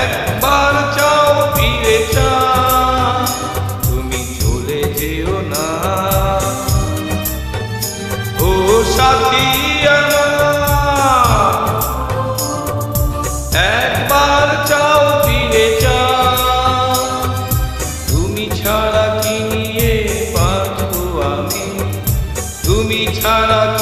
একবার চাও তুমি না। একবার চাও তুমি ছাড়া তুমি ছাড়া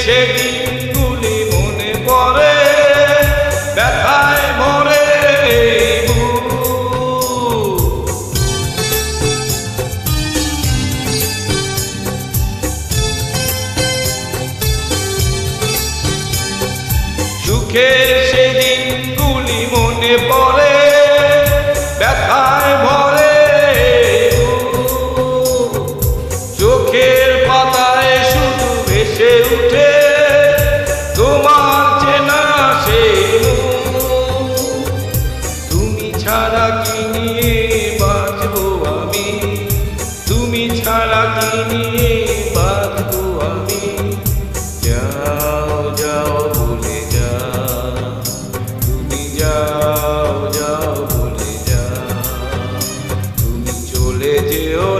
সেদিনগুলি মনে পড়ে ব্যথায় মরে সুখের deal